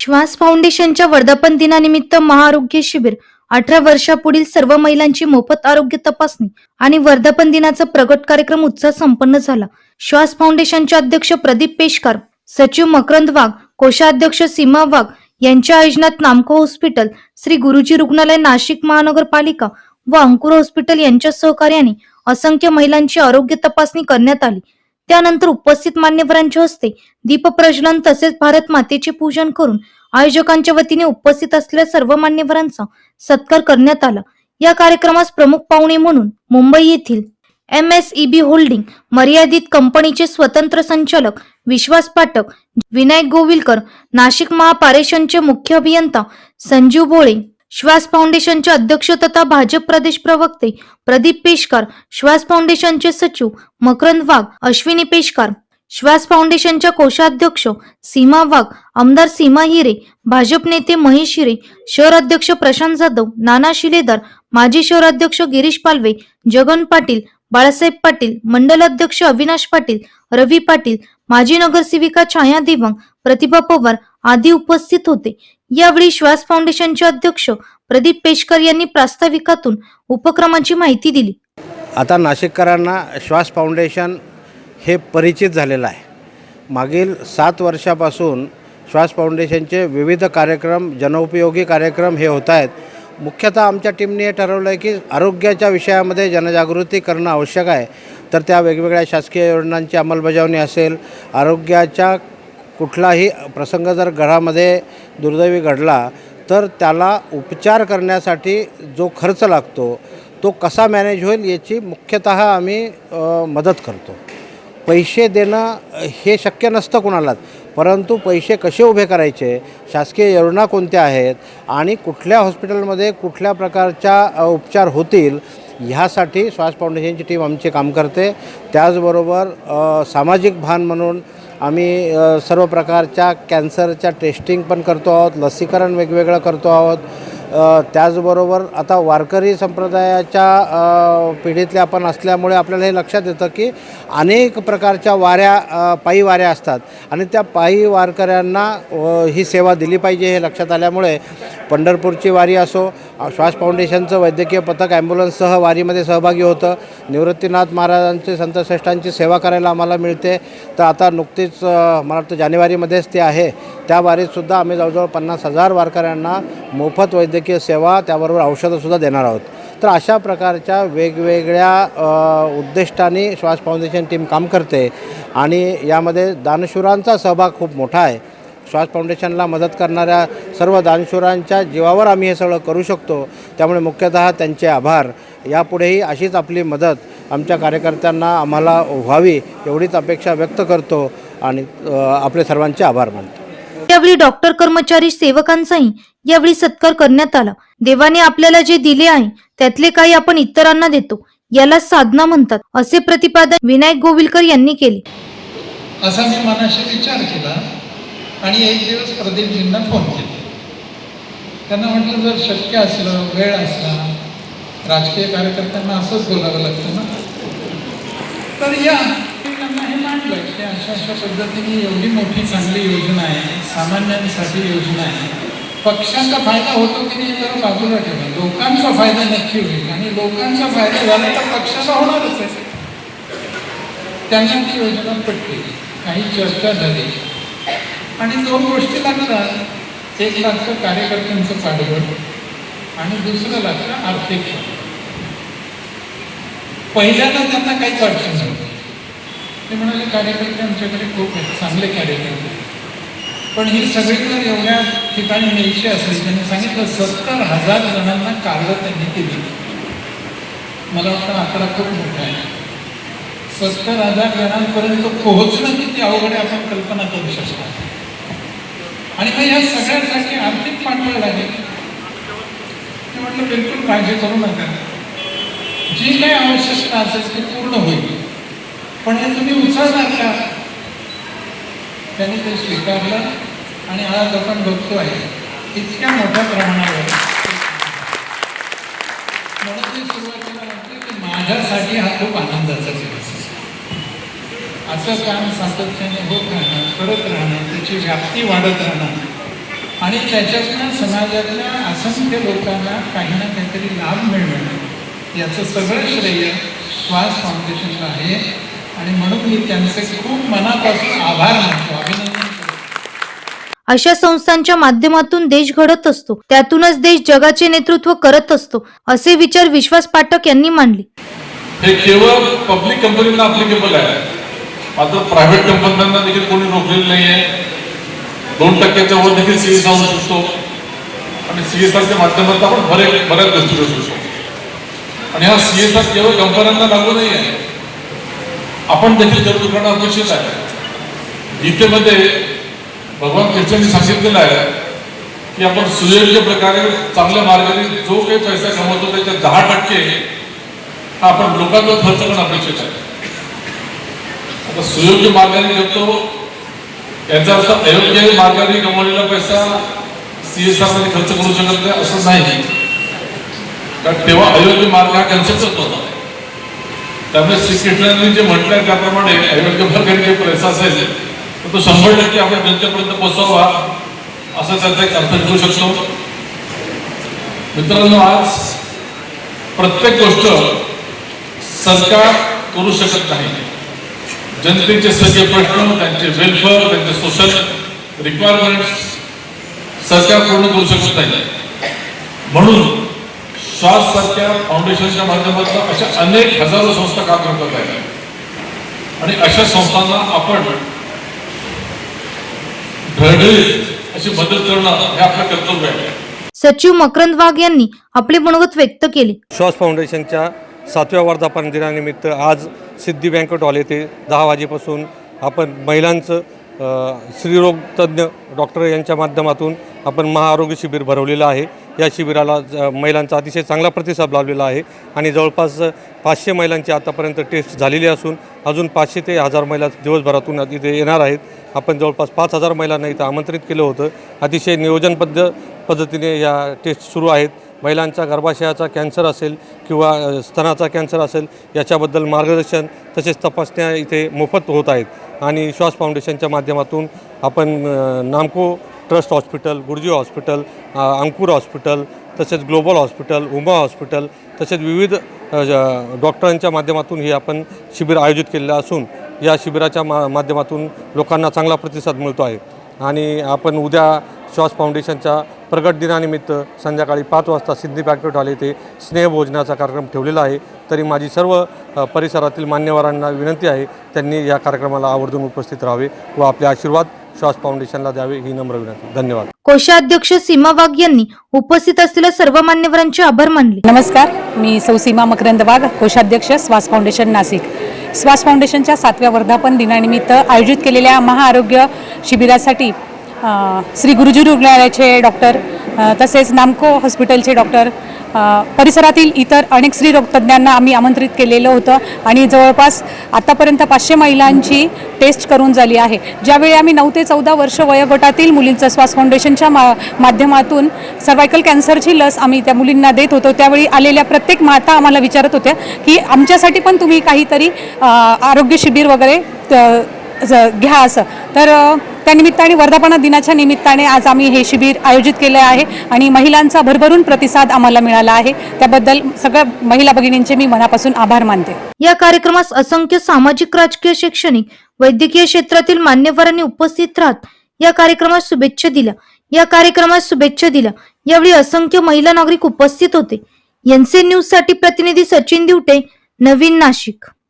श्वास फाउंडेशनच्या वर्धापन दिनानिमित्त महाआरोग्य शिबिर. अठरा वर्षापुढील सर्व महिलांची मोफत आरोग्य तपासणी आणि वर्धापन दिनाचा प्रगट कार्यक्रम उत्साह संपन्न झाला. श्वास फाउंडेशनचे अध्यक्ष प्रदीप पेशकार सचिव मकरंद वाघ कोषाध्यक्ष सीमा वाघ यांच्या आयोजनात नामको हॉस्पिटल श्री गुरुजी रुग्णालय नाशिक महानगरपालिका व अंकुर हॉस्पिटल यांच्या सहकार्याने असंख्य महिलांची आरोग्य तपासणी करण्यात आली. त्यानंतर उपस्थित मान्यवरांच्या हस्ते दीप प्रज्वलन तसेच भारत मातेचे पूजन करून आयोजकांच्या वतीने उपस्थित असलेल्या सर्व मान्यवरांचा सत्कार करण्यात आला. या कार्यक्रमास प्रमुख पाहुणे म्हणून मुंबई येथील एम एस ईबी होल्डिंग मर्यादित कंपनीचे स्वतंत्र संचालक विश्वास पाठक विनायक गोविलकर नाशिक महापारेषणचे मुख्य अभियंता संजीव भोळे श्वास फाउंडेशनचे अध्यक्ष तथा भाजप प्रदेश प्रवक्ते प्रदीप पेशकार श्वास फाउंडेशनचे सचिव मकरंद वाघ अश्विनी पेशकार श्वास फाउंडेशनच्या कोषाध्यक्ष सीमा वाघ आमदार सीमा हिरे भाजप नेते महेश हिरे शहर अध्यक्ष प्रशांत जाधव नाना शिलेदार माजी शहर अध्यक्ष गिरीश पालवे जगन पाटील बाळासाहेब पाटील मंडल अध्यक्ष अविनाश पाटील रवी पाटील माजी नगरसेविका छाया देवंग प्रतिभा पवार आदी उपस्थित होते. यावेळी श्वास फाउंडेशनचे अध्यक्ष प्रदीप पेशकर यांनी प्रास्ताविकातून उपक्रमाची माहिती दिली. आता नाशिककरांना श्वास फाउंडेशन हे परिचित झालेलं आहे. मागील सात वर्षापासून श्वास फाउंडेशनचे विविध कार्यक्रम जनउपयोगी कार्यक्रम हे होत आहेत. मुख्यतः आमच्या टीमने हे ठरवलं आहे की आरोग्याच्या विषयामध्ये जनजागृती करणं आवश्यक आहे. तर त्या वेगवेगळ्या शासकीय योजनांची अंमलबजावणी असेल आरोग्याच्या कुठलाही प्रसंग जर घरामध्ये दुर्दैवी घडला तर त्याला उपचार करण्यासाठी जो खर्च लागतो तो कसा मॅनेज होईल याची मुख्यतः आम्ही मदत करतो. पैसे देणं हे शक्य नसतं कुणालाच परंतु पैसे कसे उभे करायचे शासकीय योजना कोणत्या आहेत आणि कुठल्या हॉस्पिटलमध्ये कुठल्या प्रकारच्या उपचार होतील ह्यासाठी श्वास फाउंडेशनची टीम आमचे काम करते. त्याचबरोबर सामाजिक भान म्हणून आम्ही सर्व प्रकारच्या कॅन्सरच्या टेस्टिंग पण करतो आहोत लसीकरण वेगवेगळं करतो आहोत. त्याचबरोबर आता वारकरी संप्रदायाच्या पिढीतल्या पिढीतले आपण असल्यामुळे आपल्याला हे लक्षात येतं की अनेक प्रकारच्या वाऱ्या पायी वाऱ्या असतात. आणि त्या पायी वारकऱ्यांना ही सेवा दिली पाहिजे हे लक्षात आल्यामुळे पंढरपूरची वारी असो श्वास फाउंडेशनचं वैद्यकीय पथक ॲम्ब्युलन्ससह वारीमध्ये सहभागी होतं. निवृत्तीनाथ महाराजांचे संतश्रेष्ठांची सेवा करायला आम्हाला मिळते. तर आता नुकतीच मला वाटतं जानेवारीमध्येच ते आहे. त्या वारीतसुद्धा आम्ही जवळजवळ पन्नास हजार वारकऱ्यांना मोफत वैद्यकीय सेवा त्याबरोबर औषधंसुद्धा देणार आहोत. तर अशा प्रकारच्या वेगवेगळ्या उद्दिष्टाने श्वास फाउंडेशन टीम काम करते. आणि यामध्ये दानशूरांचा सहभाग खूप मोठा आहे. श्वास फाउंडेशनला मदत करणाऱ्या सर्व दानशूरांच्या जीवावर आम्ही हे सगळं करू शकतो. त्यामुळे मुख्यतः त्यांचे आभार. यापुढेही अशीच आपली मदत आमच्या कार्यकर्त्यांना आम्हाला व्हावी एवढीच अपेक्षा व्यक्त करतो आणि आपले सर्वांचे आभार मानतो. यावेळी डॉक्टर कर्मचारी सेवकांचाही यावेळी सत्कार करण्यात आला. देवाने आपल्याला जे दिले आहे त्यातले काही आपण इतरांना देतो. याला साधना म्हणतात. असे प्रतिपादन विनायक गोविलकर यांनी केले. असा मी मनाशी विचार केला आणि एक दिवस प्रदीपजींना फोन केला. त्यांना म्हटलं जर शक्य असलं वेळ असला राजकीय कार्यकर्त्यांना असंच बोलावं लागतं ना. तर या त्यांना हे मांडलं की अशा अशा पद्धतीने एवढी मोठी चांगली योजना आहे सामान्यांसाठी योजना आहे. पक्षाचा फायदा होतो की नाही जरा बाजूला ठेवा. लोकांचा फायदा नक्की होईल आणि लोकांचा फायदा झाला तर पक्षाला होणारच आहे. त्यांना ती योजना पटली. काही चर्चा झाली. आणि दोन गोष्टी लागतात एक लागतं कार्यकर्त्यांचं पाठबळ आणि दुसरं लागतं आर्थिक पहिल्यांदा त्यांना काहीच अडचण नव्हती ते म्हणाले कार्यकर्ते आमच्याकडे खूप आहेत चांगले कार्यकर्ते पण ही सगळी एवढ्या ठिकाणी न्यायची असेल त्यांनी सांगितलं सत्तर हजार जणांना कार्ड त्यांनी दिली. मला वाटतं आकडा खूप मोठा आहे. सत्तर हजार जणांपर्यंत पोहोचणं किती अवघड आहे आपण कल्पना करू शकता. आणि मग या सगळ्यासाठी आर्थिक पाठबळ लागेल ते म्हटलं बिलकुल काळजी करू नका. जी काही आवश्यकता असेल ती पूर्ण होईल. पण हे तुम्ही उचलणार का? त्यांनी ते स्वीकारलं आणि आज आपण बघतो आहे इतक्या मोठ्या प्रमाणावर. म्हणून मी सुरुवातीला म्हटलं की माझ्यासाठी हा खूप आनंदाचा दिवस असं काम सातत्याने होत राहणं करत राहणं त्याची व्याप्ती वाढत राहणं. आणि त्याच्यातनं समाजातल्या असंख्य लोकांना काही ना काहीतरी लाभ मिळणं याचं सगळं श्रेय श्वास फाउंडेशनला आहे. आणि म्हणून मी त्यांचे खूप मनापासून आभार मानतो अभिनंदन अशा संस्थांच्या माध्यमातून देश घडत असतो त्यातूनच देश जगाचे नेतृत्व करत असतो असे विचार विश्वास पाठक यांनी मांडले. हे केवळ पब्लिक कंपनीला अप्लिकेबल आहे. मात्र प्रायव्हेट कंपन्यांना देखील कोणी रोखलेलं नाही आहे. दोन टक्क्याच्या वर देखील सी एस जाऊ शकतो. आणि सी एस आरच्या माध्यमातून आपण बरे बऱ्याच गोष्टी करू शकतो. आणि हा सी एस आर केवळ कंपन्यांना लागू नाही आहे. आपण देखील करू करणं अपेक्षित आहे. गीतेमध्ये भगवान कृष्णांनी सांगितलेलं आहे की आपण सुयोग्य प्रकारे चांगल्या मार्गाने जो काही पैसा कमवतो त्याच्या दहा टक्के हा आपण लोकांवर खर्च करणं अपेक्षित आहे. सुयोग्य मार्गाने करतो याचा अर्थ अयोग्य मार्गाने कमवलेला पैसा सी एस आरमध्ये खर्च करू शकत नाही असं नाही. कारण तेव्हा अयोग्य मार्ग हा कन्सेप्टच होता. त्यामुळे श्री कृष्णांनी जे म्हटलंय त्याप्रमाणे अयोग्य मार्गाने काही पैसा असेल तर तो शंभर टक्के आपल्या जनतेपर्यंत पोहोचवा असं त्याचा एक अर्थ घेऊ शकतो. मित्रांनो आज प्रत्येक गोष्ट सरकार करू शकत नाही. जनतेचे सगळे प्रश्न त्यांचे वेलफेअर त्यांचे सोशल रिक्वायरमेंट्स सरकार पूर्ण करू शकत नाही. म्हणून श्वास सारख्या फाउंडेशनच्या माध्यमातून अशा अनेक हजारो संस्था काम करत आहेत. आणि अशा संस्थांना आपण ढळढळीत अशी मदत करणं हे आपलं कर्तव्य आहे. सचिव मकरंद वाघ यांनी आपले मनोगत व्यक्त केले. श्वास फाउंडेशनच्या सातव्या वर्धापन दिनानिमित्त आज सिद्धी बँकट हॉल येथे दहा वाजेपासून आपण महिलांचं स्त्रीरोग तज्ज्ञ डॉक्टर यांच्या माध्यमातून आपण महाआरोग्य शिबिर भरवलेलं आहे. या शिबिराला ज- महिलांचा अतिशय चांगला प्रतिसाद लाभलेला आहे आणि जवळपास पाचशे महिलांची आतापर्यंत टेस्ट झालेली असून अजून पाचशे ते हजार महिला दिवसभरातून इथे येणार आहेत. आपण जवळपास पाच हजार महिलांना इथं आमंत्रित केलं होतं. अतिशय नियोजनबद्ध पद्धतीने या टेस्ट सुरू आहेत. महिलांचा गर्भाशयाचा कॅन्सर असेल किंवा स्तनाचा कॅन्सर असेल याच्याबद्दल मार्गदर्शन तसेच तपासण्या इथे मोफत होत आहेत. आणि श्वास फाउंडेशनच्या माध्यमातून आपण Namco trust hospital Guruji hospital Ankur hospital तसेच ग्लोबल हॉस्पिटल उमा हॉस्पिटल तसेच विविध डॉक्टरांच्या माध्यमातून हे आपण शिबिर आयोजित केलेलं असून या शिबिराच्या मा माध्यमातून लोकांना चांगला प्रतिसाद मिळतो आहे. आणि आपण उद्या श्वास फाउंडेशनच्या प्रगट दिनानिमित्त संध्याकाळी पाच वाजता सिद्धी बँकेट हॉल येथे स्नेहभोजनाचा कार्यक्रम ठेवलेला आहे. तरी माझी सर्व परिसरातील मान्यवरांना विनंती आहे त्यांनी या कार्यक्रमाला आवर्जून उपस्थित राहावे व आपले आशीर्वाद श्वास फाउंडेशनला द्यावे ही नम्र विनंती. धन्यवाद. कोषाध्यक्ष सीमा वाघ यांनी उपस्थित असलेल्या सर्व मान्यवरांचे आभार मानले. नमस्कार मी सौ सीमा मकरंद वाघ कोषाध्यक्ष श्वास फाउंडेशन नाशिक. श्वास फाउंडेशनच्या सातव्या वर्धापन दिनानिमित्त आयोजित केलेल्या महाआरोग्य शिबिरासाठी श्री गुरुजी रुग्णालयाचे डॉक्टर तसेच नामको हॉस्पिटलचे डॉक्टर परिसरातील इतर अनेक स्त्रीरोग तज्ज्ञांना आम्ही आमंत्रित केलेलं होतं आणि जवळपास आतापर्यंत पाचशे महिलांची टेस्ट करून झाली आहे. ज्यावेळी आम्ही नऊ ते चौदा वर्ष वयोगटातील मुलींचं श्वास फाउंडेशनच्या मा माध्यमातून सर्वायकल कॅन्सरची लस आम्ही त्या मुलींना देत होतो त्यावेळी आलेल्या प्रत्येक माता आम्हाला विचारत होत्या की आमच्यासाठी पण तुम्ही काहीतरी आरोग्य शिबिर वगैरे त- ज- घ्या असं. तर त्यानिमित्ताने वर्धापना दिनाच्या निमित्ताने आज आम्ही हे शिबिर आयोजित केलं आहे आणि महिलांचा भरभरून प्रतिसाद आम्हाला मिळाला आहे. त्याबद्दल सगळ्या महिला भगिनींचे मी मनापासून आभार मानते. या कार्यक्रमास असंख्य सामाजिक राजकीय शैक्षणिक वैद्यकीय क्षेत्रातील मान्यवरांनी उपस्थित राहत या कार्यक्रमास शुभेच्छा दिल्या. या कार्यक्रमास शुभेच्छा दिल्या. यावेळी असंख्य महिला नागरिक उपस्थित होते. एनसी न्यूजसाठी प्रतिनिधी सचिन दिवटे नवीन नाशिक.